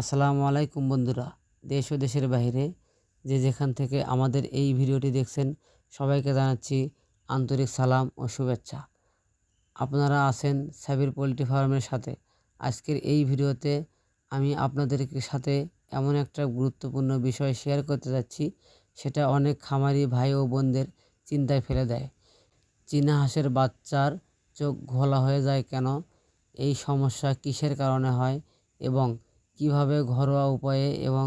আসসালামু আলাইকুম বন্ধুরা। দেশ ও দেশের বাইরে যে যেখান থেকে আমাদের এই ভিডিওটি দেখছেন, সবাইকে জানাচ্ছি আন্তরিক সালাম ও শুভেচ্ছা। আপনারা আছেন সাবির পোলট্রি ফার্মের সাথে। আজকের এই ভিডিওতে আমি আপনাদের সাথে এমন একটা গুরুত্বপূর্ণ বিষয় শেয়ার করতে যাচ্ছি, সেটা অনেক খামারি ভাই ও বোনদের চিন্তায় ফেলে দেয়। চীনা হাঁসের বাচ্চার চোখ ঘোলা হয়ে যায় কেন? এই সমস্যা কিসের কারণে হয়? এবং কীভাবে ঘরোয়া উপায়ে এবং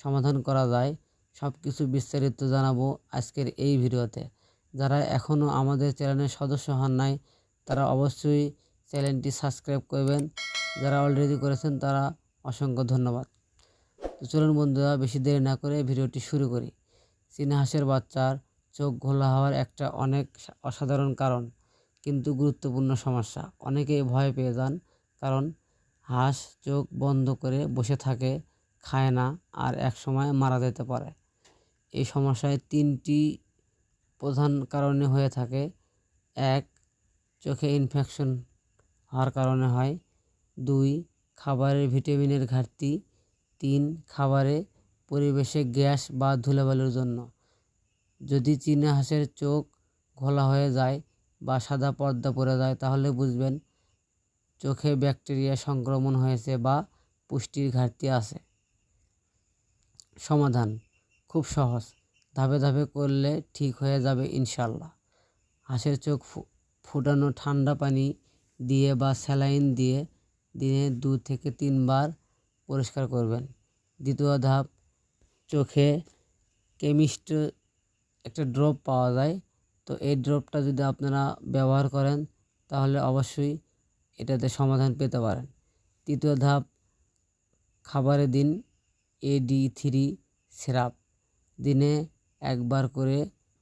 সমাধান করা যায় সব কিছু বিস্তারিত জানাব আজকের এই ভিডিওতে। যারা এখনও আমাদের চ্যানেলের সদস্য হন নাই, তারা অবশ্যই চ্যানেলটি সাবস্ক্রাইব করবেন। যারা অলরেডি করেছেন, তারা অসংখ্য ধন্যবাদ। তো চলুন বন্ধুরা, বেশি দেরি না করে ভিডিওটি শুরু করি। চীনহাঁসের বাচ্চার চোখ ঘোলা হওয়ার একটা অনেক অসাধারণ কারণ, কিন্তু গুরুত্বপূর্ণ সমস্যা। অনেকেই ভয় পেয়ে যান, কারণ হাঁস চোখ বন্ধ করে বসে থাকে, খায় না আর এক সময় মারা যেতে পারে। এই সমস্যায় তিনটি প্রধান কারণে হয়ে থাকে। এক, চোখে ইনফেকশন হওয়ার কারণে হয়। দুই খাবারের ভিটামিনের ঘাটতি। তিন, খাবারে পরিবেশে গ্যাস বা ধুলাবালির জন্য। যদি চীনা হাঁসের চোখ ঘোলা হয়ে যায় বা সাদা পর্দা পড়ে যায়, তাহলে বুঝবেন চোখে ব্যাকটেরিয়া সংক্রমণ হয়েছে বা পুষ্টির ঘাটতি আছে। সমাধান খুব সহজ। ধাপে ধাপে করলে ঠিক হয়ে যাবে ইনশাল্লাহ হাঁসের চোখ ফুটানো ঠান্ডা পানি দিয়ে বা স্যালাইন দিয়ে দিনে দু থেকে তিনবার পরিষ্কার করবেন। দ্বিতীয় ধাপ, চোখে কেমিস্ট একটা ড্রপ পাওয়া যায়। তো এই ড্রপটা যদি আপনারা ব্যবহার করেন তাহলে অবশ্যই এটাতে সমাধান পেতে পারেন। তৃতীয় ধাপ, খাবারের দিন এডি থ্রি সিরাপ দিনে একবার করে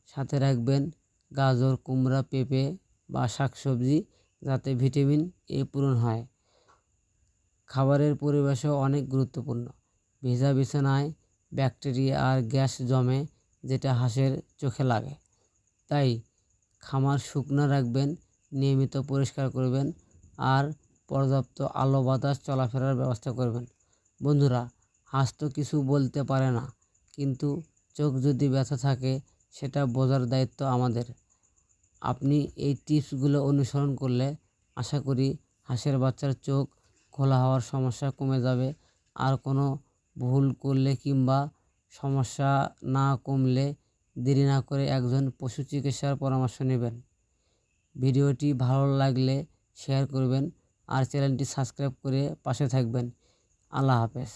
সাথে রাখবেন গাজর, কুমড়া, পেঁপে বা শাকসবজি যাতে ভিটামিন এ পূরণ হয়। খাবারের পরিবেশও অনেক গুরুত্বপূর্ণ। ভেজা বিছানায় ব্যাকটেরিয়া আর গ্যাস জমে, যেটা হাঁসের চোখে লাগে। তাই খামার শুকনো রাখবেন, নিয়মিত পরিষ্কার করবেন আর পর্যাপ্ত আলো বাতাস চলাফেরার ব্যবস্থা করবেন। বন্ধুরা হাঁস তো কিছু বলতে পারে না, কিন্তু চোখ যদি ব্যথা থাকে, সেটা বোঝার দায়িত্ব আমাদের। আপনি এই টিপসগুলো অনুসরণ করলে আশা করি হাঁসের বাচ্চার চোখ খোলা হওয়ার সমস্যা কমে যাবে। আর কোনো ভুল করলে কিংবা সমস্যা না কমলে দেরি না করে একজন পশু চিকিৎসার পরামর্শ নেবেন। ভিডিওটি ভালো লাগলে শেয়ার করবেন আর চ্যানেলটি সাবস্ক্রাইব করে পাশে থাকবেন। আল্লাহ হাফেজ।